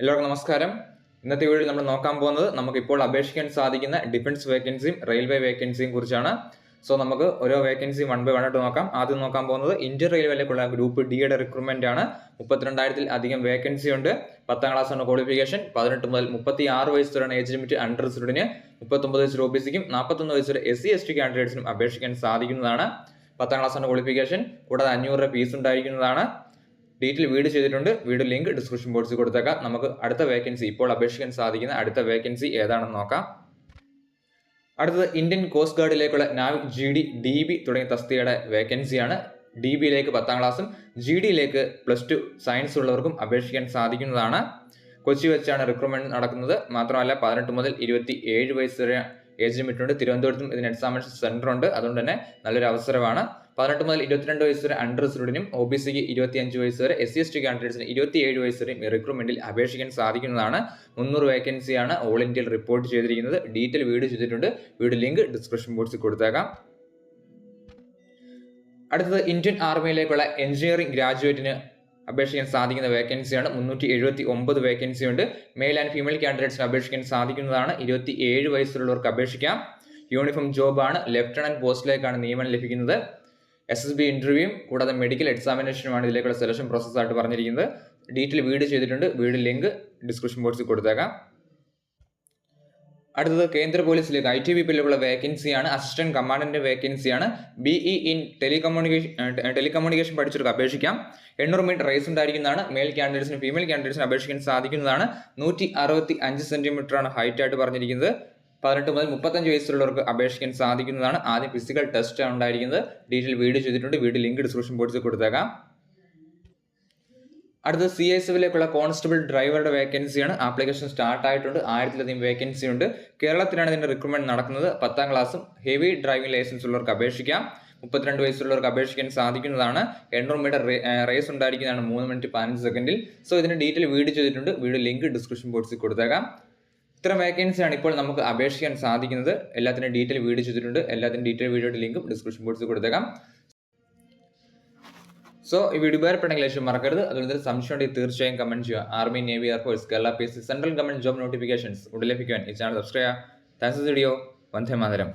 എല്ലാവർക്കും നമസ്കാരം. ഇന്നത്തെ വീഡിയോയിൽ നമ്മൾ നോക്കാൻ പോകുന്നത് നമുക്ക് ഇപ്പോൾ അപേക്ഷിക്കാൻ സാധിക്കുന്ന ഡിഫൻസ് വേക്കൻസിയും റെയിൽവേ വേക്കൻസിയും കുറിച്ചാണ്. സോ നമുക്ക് ഓരോ വേക്കൻസി വൺ ബൈ വൺ ആയിട്ട് നോക്കാം. ആദ്യം നോക്കാൻ പോകുന്നത് ഇന്ത്യൻ റെയിൽവേയിലേക്കുള്ള ഗ്രൂപ്പ് ഡിയുടെ റിക്രൂട്ട്മെന്റ് ആണ്. മുപ്പത്തിരണ്ടായിരത്തിൽ അധികം വേക്കൻസി ഉണ്ട്. പത്താം ക്ലാസ് ആണ് ക്വാളിഫിക്കേഷൻ പതിനെട്ട് മുതൽ മുപ്പത്തി ആറ് വയസ്സ് വരെയാണ് ഏജ് ലിമിറ്റ് അണ്ടർ റിസർഡിന് മുപ്പത്തൊമ്പത് വയസ്സ് ഒ ബി സിക്കും നാൽപ്പത്തൊന്ന് വയസ്സ് വരെ എസ് സി എസ് ടി കാൻഡിഡേറ്റ്സിനും അപേക്ഷിക്കാൻ സാധിക്കുന്നതാണ്. പത്താം ക്ലാസ് ആണ് ക്വാളിഫിക്കേഷൻ കൂടാതെ അഞ്ഞൂറ് രൂപ ഫീസ് ഉണ്ടായിരിക്കുന്നതാണ്. ഡീറ്റെയിൽ വീട് ചെയ്തിട്ടുണ്ട്. വീട് ലിങ്ക് ഡിസ്ക്രിപ്ഷൻ ബോക്സിൽ കൊടുത്തേക്കാം. നമുക്ക് അടുത്ത വേക്കൻസി ഇപ്പോൾ അപേക്ഷിക്കാൻ സാധിക്കുന്ന അടുത്ത വേക്കൻസി ഏതാണെന്ന് നോക്കാം. അടുത്തത് Indian coast ഗാർഡിലേക്കുള്ള Navik G D D B തുടങ്ങിയ തസ്തികയുടെ വേക്കൻസിയാണ് ഡി ബിയിലേക്ക് പത്താം ക്ലാസ്സും ജി ഡിയിലേക്ക് പ്ലസ് ടു സയൻസ് ഉള്ളവർക്കും അപേക്ഷിക്കാൻ സാധിക്കുന്നതാണ്. കൊച്ചി വെച്ചാണ് റിക്രൂട്ട്മെന്റ് നടക്കുന്നത്. മാത്രമല്ല പതിനെട്ട് മുതൽ ഇരുപത്തി ഏഴ് വയസ്സ് വരെ ഏജ് ലിമിറ്റ് ഉണ്ട്. തിരുവനന്തപുരത്തും ഇതിന് എക്സാമിനേഷൻ സെന്റർ ഉണ്ട്. അതുകൊണ്ട് തന്നെ നല്ലൊരു അവസരമാണ്. പതിനെട്ട് മുതൽ ഇരുപത്തിരണ്ട് വയസ്സ് വരെ അണ്ടർ റിസർഡിനും ഒ ബി സിക്ക് ഇരുപത്തി അഞ്ച് വയസ്സ് വരെ എസ് സി എസ് ടി കാൻഡിഡേറ്റ്സിന് ഇരുപത്തി ഏഴ് വയസ്സ് വരെയും റിക്രൂട്ട്മെന്റിൽ അപേക്ഷിക്കാൻ സാധിക്കുന്നതാണ്. മുന്നൂറ് വേക്കൻസിയാണ് ഓൾ ഇന്ത്യയിൽ റിപ്പോർട്ട് ചെയ്തിരിക്കുന്നത്. ഡീറ്റെയിൽ വീഡിയോ ചെയ്തിട്ടുണ്ട്. വീഡിയോ ലിങ്ക് ഡിസ്ക്രിപ്ഷൻ ബോക്സിൽ കൊടുത്തേക്കാം. അടുത്തത് ഇന്ത്യൻ ആർമിയിലേക്കുള്ള എഞ്ചിനീയറിംഗ് ഗ്രാജുവേറ്റിന് അപേക്ഷിക്കാൻ സാധിക്കുന്ന വേക്കൻസിയാണ് മുന്നൂറ്റി എഴുപത്തി ഒമ്പത് വേക്കൻസി ഉണ്ട് മെയിൽ ആൻഡ് ഫീമെയിൽ കാൻഡിഡേറ്റ്സിന് അപേക്ഷിക്കാൻ സാധിക്കുന്നതാണ്. ഇരുപത്തി ഏഴ് വയസ്സുള്ളവർക്ക് അപേക്ഷിക്കാം. യൂണിഫോം ജോബാണ് ലെഫ്റ്റനന്റ് പോസ്റ്റിലേക്കാണ് നിയമനം ലഭിക്കുന്നത്. എസ് എസ് ബി ഇന്റർവ്യൂയും കൂടാതെ മെഡിക്കൽ എക്സാമിനേഷനുമാണ് ഇതിലേക്കുള്ള സെലക്ഷൻ പ്രോസസ്സായിട്ട് പറഞ്ഞിരിക്കുന്നത്. ഡീറ്റെയിൽ വീഡിയോ ചെയ്തിട്ടുണ്ട്. വീഡിയോ ലിങ്ക് ഡിസ്ക്രിപ്ഷൻ ബോക്സിൽ കൊടുത്തേക്കാം. അടുത്തത് കേന്ദ്ര പോലീസിലേക്ക് ഐ ടി ബി പില്ലുള്ള വേക്കൻസിയാണ് അസിസ്റ്റന്റ് കമാൻഡന്റ് വേക്കൻസിയാണ് B E in telecommunication telecommunication പഠിച്ചവർക്ക് അപേക്ഷിക്കാം. എണ്ണൂറ് മീറ്റർ റേസ് ഉണ്ടായിരിക്കുന്നതാണ്. മെയിൽ കാൻഡിഡേറ്റ്സിനും ഫീമെയിൽ കാൻഡിഡേറ്റ്സിനും അപേക്ഷിക്കാൻ സാധിക്കുന്നതാണ്. നൂറ്റി അറുപത്തി അഞ്ച് ഹൈറ്റ് ആയിട്ട് പറഞ്ഞിരിക്കുന്നത്. പതിനെട്ട് മുതൽ മുപ്പത്തഞ്ച് വയസ്സുള്ളവർക്ക് അപേക്ഷിക്കാൻ സാധിക്കുന്നതാണ്. ആദ്യം ഫിസിക്കൽ ടെസ്റ്റ് ആണ് ഉണ്ടായിരിക്കുന്നത്. ഡീറ്റെയിൽ വീഡിയോ ചെയ്തിട്ടുണ്ട്. വീഡിയോ ലിങ്ക് ഡിസ്ക്രിപ്ഷൻ ബോക്സിൽ കൊടുത്തേക്കാം. അടുത്ത സി എസ് എഫിലേക്കുള്ള കോൺസ്റ്റബിൾ ഡ്രൈവറുടെ വേക്കൻസിയാണ് ആപ്ലിക്കേഷൻ സ്റ്റാർട്ട് ആയിട്ടുണ്ട്. ആയിരത്തിലധികം വേക്കൻസി ഉണ്ട്. കേരളത്തിലാണ് ഇതിന്റെ റിക്രൂട്ട്മെന്റ് നടക്കുന്നത്. പത്താം ക്ലാസ്സും ഹെവി ഡ്രൈവിംഗ് ലൈസൻസ് ഉള്ളവർക്ക് അപേക്ഷിക്കാം. മുപ്പത്തിരണ്ട് വയസ്സുള്ളവർക്ക് അപേക്ഷിക്കാൻ സാധിക്കുന്നതാണ്. എണ്ണൂറ് മീറ്റർ റേസ് ഉണ്ടായിരിക്കുന്നതാണ് മൂന്ന് മിനിറ്റ് പതിനഞ്ച് സെക്കൻഡിൽ സോ ഇതിന്റെ ഡീറ്റെയിൽ വീഡിയോ ചെയ്തിട്ടുണ്ട്. വീഡിയോ ലിങ്ക് ഡിസ്ക്രിപ്ഷൻ ബോക്സിൽ കൊടുത്തേക്കാം. ഇത്തരം വേക്കൻസിയാണ് ഇപ്പോൾ നമുക്ക് അപേക്ഷിക്കാൻ സാധിക്കുന്നത്. എല്ലാത്തിനും ഡീറ്റെയിൽ വീഡിയോ ചെയ്തിട്ടുണ്ട്. എല്ലാത്തിനും ഡീറ്റെയിൽ വീഡിയോയുടെ ലിങ്കും ഡിസ്ക്രിപ്ഷൻ ബോക്സിൽ കൊടുത്തേക്കാം. സോ ഈ വീഡിയോ ഉപകാരപ്പെട്ടെങ്കിൽ ലക്ഷ്യം മറക്കരുത്. അതുകൊണ്ട് സംശയം ഉണ്ടെങ്കിൽ തീർച്ചയായും കമന്റ് ചെയ്യുക. Army navy air force Kerala P central government job notifications ഉടൻ ഈ channel subscribe thanks video Vande Mataram.